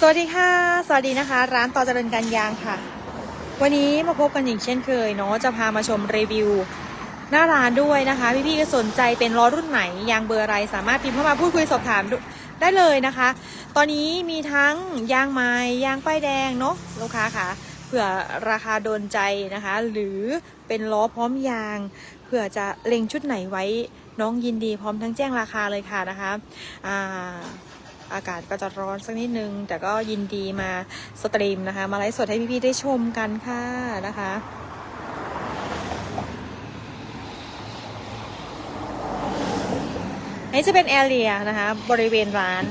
สวัสดีค่ะ สวัสดีนะคะ ร้านต่อเจริญการยางค่ะ วันนี้มาพบกันอีกเช่นเคยเนาะจะพามาชมรีวิว หน้าร้านด้วยนะคะ พี่ๆก็สนใจเป็นล้อรุ่นไหนยางเบอร์อะไรสามารถพิมพ์เข้ามาพูดคุยสอบถามได้เลยนะคะ ตอนนี้มีทั้งยางไม้ยางป้ายแดงเนาะลูกค้าค่ะเผื่อราคาโดนใจนะคะ หรือเป็นล้อพร้อมยางเผื่อจะเล็งชุดไหนไว้น้องยินดีพร้อมทั้งแจ้งราคาเลยค่ะนะคะ อากาศก็จะร้อนสักนิดนึง แต่ก็ยินดีมาสตรีมนะคะ มาไลฟ์สดให้พี่ๆได้ชมกันค่ะนะคะนนี้จะเป็นแอเรียนะคะ บริเวณร้าน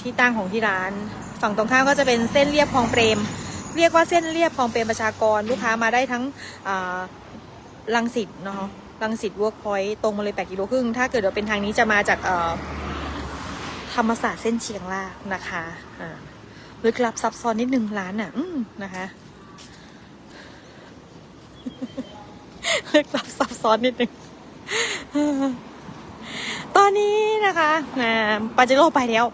ที่ตั้งของที่ร้าน ฝั่งตรงข้ามก็จะเป็นเส้นเรียบคลองเปรม เรียกว่าเส้นเรียบคลองเปรมประชากรลูกค้ามาได้ทั้งลังสิตเนาะลังสิตเวิร์กพอยต์ตรงมาเลย8กิโลครึ่งถ้าเกิดว่าเป็นทางนี้จะมาจากอ รรมศาสตร์เส้นเชียงรากนะคะอ่าลึกลับซับซ้อนนิดนึงร้านอะอืมนะคะลึกลับซับซ้อนนิดนึงตอนนี้นะคะอ่าปาเจโร่ไปแล้ว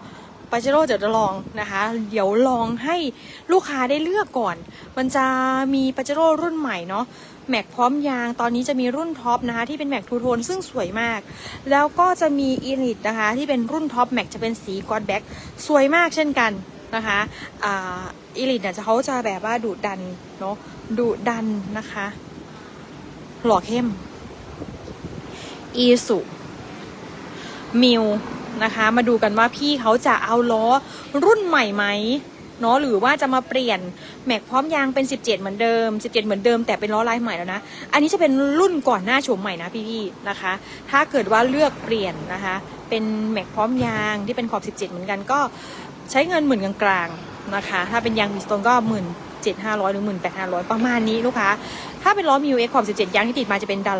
าเจโร่เดี๋ยวจะลองนะคะ เดี๋ยวลองให้ลูกค้าได้เลือกก่อน มันจะมีปาเจโร่รุ่นใหม่เนาะแม็กพร้อมยาง ตอนนี้จะมีรุ่นท็อปนะคะที่เป็นแม็กทูโทนซึ่งสวยมาก แล้วก็จะมีอีลิตนะคะที่เป็นรุ่นท็อปแม็กจะเป็นสีกอดแบ็กสวยมากเช่นกันนะคะอ่าอีลิตเนี่ยเขาจะแบบว่าดุดันเนาะดุดันนะคะ หล่อเข้มอีสุมิว นะคะ มาดูกันว่าพี่เขาจะเอาล้อรุ่นใหม่ไหมเนาะหรือว่าจะมาเปลี่ยนแม็กพร้อมยางเป็น 17 เหมือนเดิม 17 เหมือนเดิมแต่เป็นล้อลายใหม่แล้วนะ อันนี้จะเป็นรุ่นก่อนหน้าโฉมใหม่นะพี่ๆนะคะ ถ้าเกิดว่าเลือกเปลี่ยนนะคะ เป็นแม็กพร้อมยางที่เป็นขอบ 17 เหมือนกันก็ใช้เงินหมื่นกลางๆนะคะ ถ้าเป็นยางมิสโตนก็หมื่นเจ็ดห้าร้อยหรือหมื่นแปดห้าร้อยประมาณนี้ลูกค้า ถ้าเป็นล้อมิวเอ็กขอบ 17 ยางที่ติดมาจะเป็นดัน